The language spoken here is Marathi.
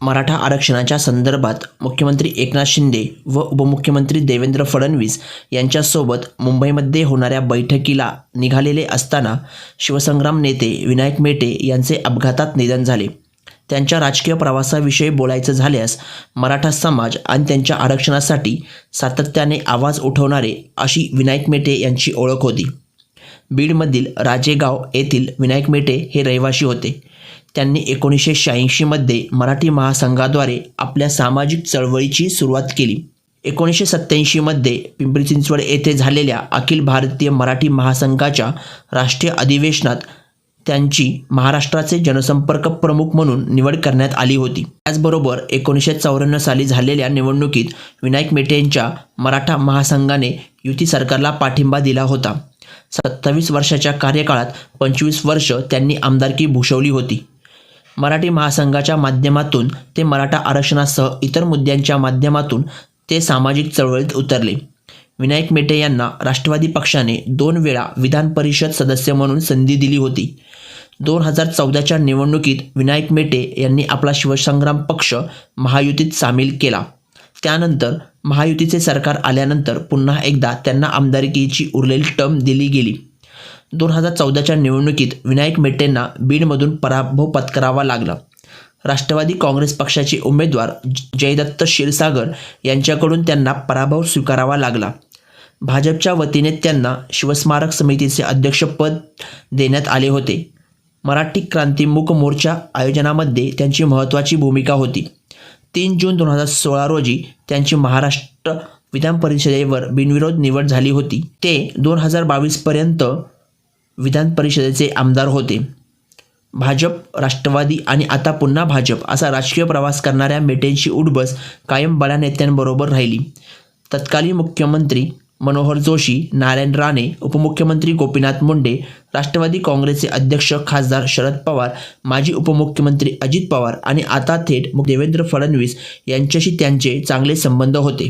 मराठा आरक्षणाच्या संदर्भात मुख्यमंत्री एकनाथ शिंदे व उपमुख्यमंत्री देवेंद्र फडणवीस यांच्यासोबत मुंबईमध्ये होणाऱ्या बैठकीला निघालेले असताना शिवसंग्राम नेते विनायक मेटे यांचे अपघातात निधन झाले. त्यांच्या राजकीय प्रवासाविषयी बोलायचं झाल्यास मराठा समाज आणि त्यांच्या आरक्षणासाठी सातत्याने आवाज उठवणारे अशी विनायक मेटे यांची ओळख होती. बीडमधील राजेगाव येथील विनायक मेटे हे रहिवाशी होते. त्यांनी एकोणीसशे शहाऐंशीमध्ये मराठी महासंघाद्वारे आपल्या सामाजिक चळवळीची सुरुवात केली. एकोणीसशे सत्त्याऐंशीमध्ये पिंपरी चिंचवड येथे झालेल्या अखिल भारतीय मराठी महासंघाच्या राष्ट्रीय अधिवेशनात त्यांची महाराष्ट्राचे जनसंपर्क प्रमुख म्हणून निवड करण्यात आली होती. त्याचबरोबर एकोणीसशे चौऱ्याण्णव साली झालेल्या निवडणुकीत विनायक मेटे यांच्या मराठा महासंघाने युती सरकारला पाठिंबा दिला होता. सत्तावीस वर्षाच्या कार्यकाळात पंचवीस वर्ष त्यांनी आमदारकी भूषवली होती. मराठी महासंघाच्या माध्यमातून ते मराठा आरक्षणासह इतर मुद्द्यांच्या माध्यमातून ते सामाजिक चळवळीत उतरले. विनायक मेटे यांना राष्ट्रवादी पक्षाने दोन वेळा विधान परिषद सदस्य म्हणून संधी दिली होती. दोन हजार चौदाच्या निवडणुकीत विनायक मेटे यांनी आपला शिवसंग्राम पक्ष महायुतीत सामील केला. त्यानंतर महायुतीचे सरकार आल्यानंतर पुन्हा एकदा त्यांना आमदारकीची उरलेली टर्म दिली गेली. दोन हजार चौदाच्या निवडणुकीत विनायक मेटेंना बीडमधून पराभव पत्करावा लागला. राष्ट्रवादी काँग्रेस पक्षाचे उमेदवार जयदत्त क्षीरसागर यांच्याकडून त्यांना पराभव स्वीकारावा लागला. भाजपच्या वतीने त्यांना शिवस्मारक समितीचे अध्यक्षपद देण्यात आले होते. मराठी क्रांती मूक मोर्चा आयोजनामध्ये त्यांची महत्त्वाची भूमिका होती. तीन जून दोन हजार सोळा रोजी त्यांची महाराष्ट्र विधान परिषदेवर बिनविरोध निवड झाली होती. ते दोन हजार बावीसपर्यंत विधान परिषदेचे आमदार होते. भाजप राष्ट्रवादी आणि आता पुन्हा भाजप असा राजकीय प्रवास करणाऱ्या मेटेंची उठबस कायम बड्या नेत्यांबरोबर राहिली. तत्कालीन मुख्यमंत्री मनोहर जोशी नारायण राणे उपमुख्यमंत्री गोपीनाथ मुंडे राष्ट्रवादी काँग्रेसचे अध्यक्ष खासदार शरद पवार माजी उपमुख्यमंत्री अजित पवार आणि आता थेट देवेंद्र फडणवीस यांच्याशी त्यांचे चांगले संबंध होते.